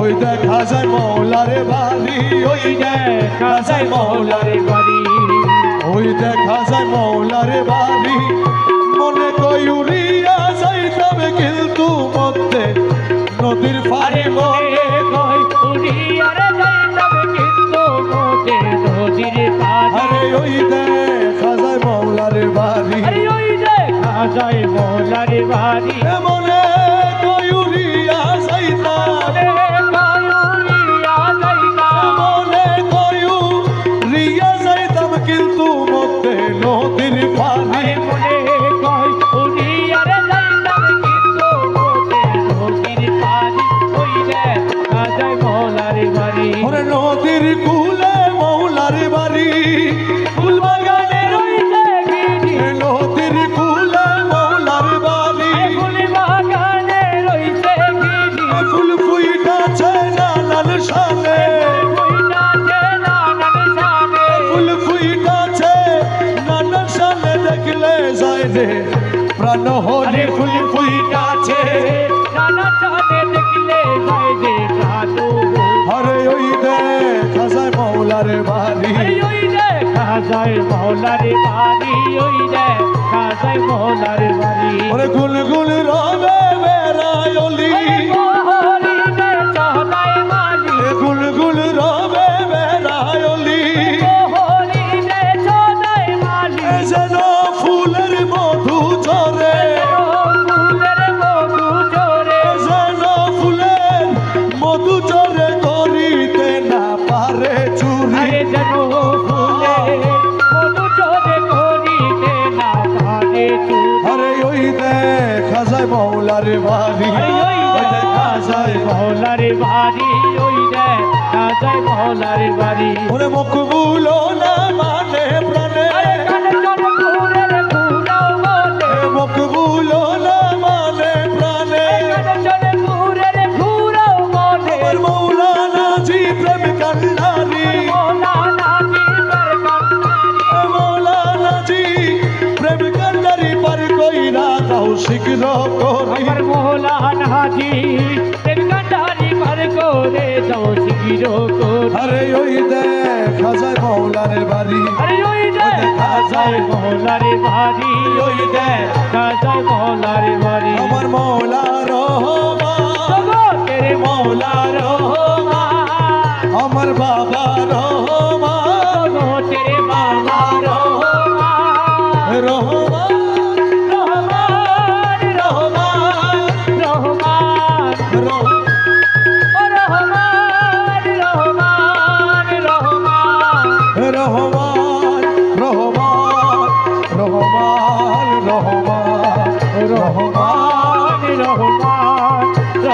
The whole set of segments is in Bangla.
ওই দেখা যায় মৌলারে বাড়ি ওই দেখা যায় মৌলারে বাড়ি। ওই দেখা যায় মৌলারে বাড়ি মনে কই উড়িয়া যাইতাম কিন্তু মধ্যে নদীর পারে মনে কই উড়িয়ারে যাইতাম কিন্তু মোটে নদীর পাড়ে আরে ওই দেখা যায় মৌলারে বাড়ি। আরে ওই দেখা যায় মোলার বাড়ি। মনে ফুল সামনে দেখলে যায় রে প্রাণ হরি। ফুল ফুইটাছে আরে ওই দেখা যায় মৌলার বাড়ি। যায় মৌলারে বাড়ি ওই রে খাজাই মৌলারে বাড়ি। ওরে গুল গুল রবে রে বাড়ি। ওই দেখা। যায় মহলার বাড়ি ওই দেখা যায় মহলার বাড়ি। ওরে মকবুল না মানে প্রাণে। মকবুল হাজি তের কান্ডারি পার করে দাও করে আরে ওই দেখা যায় মৌলার বাড়ি। আরে ওই দেখা যায় মহলারে বাড়ি। ওই দেখা। যায় মহলারে বাড়ি। আমার মৌলা রহমান।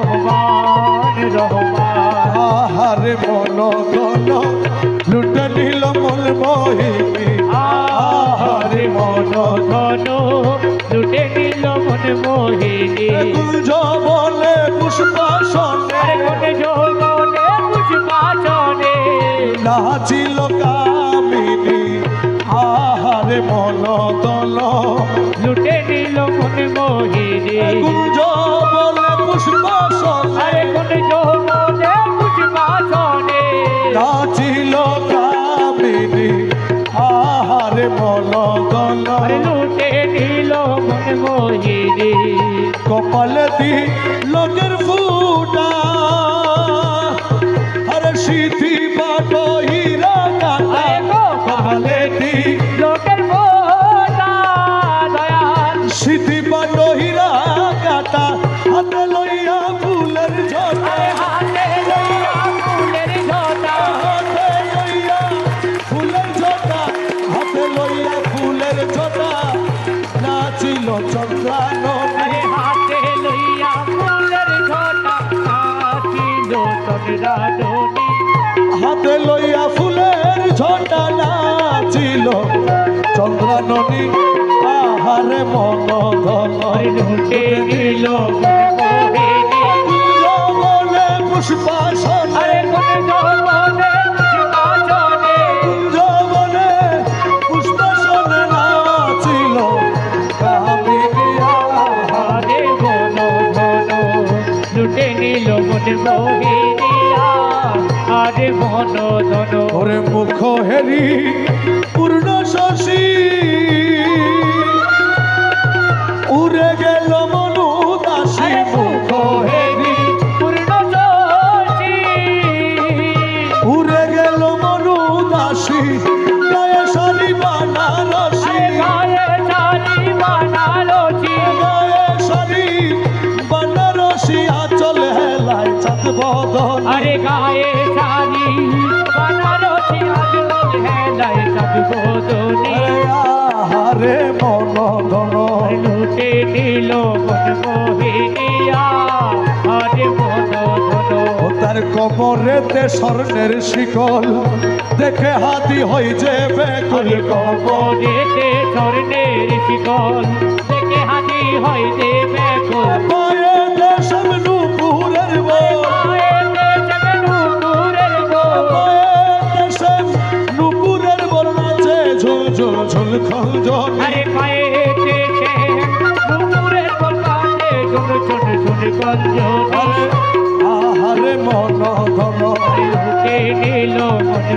রহমান রহমান আহারে মন গণ লুটে নিল মন মহিমি আহারে মন ধন লুটে নিল মন মোহিনী। কুঞ্জ বলে পুষ্পাসনে? আরে কোনে যৌবনে নাচিল কামিনী। আহারে মন দল লুটে নিল কলতি লোক হাতে লইয়া ফুলের ঝটা নাচিল। চন্দ্রাননী আহারে মন ঢুকে দিল। পুষ্পাশন Lobo de Bohemia. আরে মন ধন ওরে মুখ হেরি পূর্ণ শশী। উড়ে গেল তার কবরেতে স্বর্ণের শিকল দেখে হাতি হই যে বেকুল কবরেতে স্বর্ণের শিকল দেখে হাতি হয় যে বেকুল। শুনে শুনে গঞ্জন আহারে মন ধন বুকে নিল মনে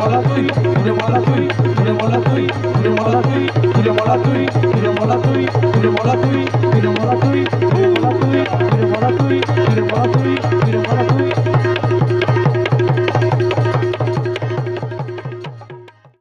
মোলা তুই তুরে মোলা তুই তুরে মোলা তুই তুরে মোলা তুই তুরে মোলা তুই।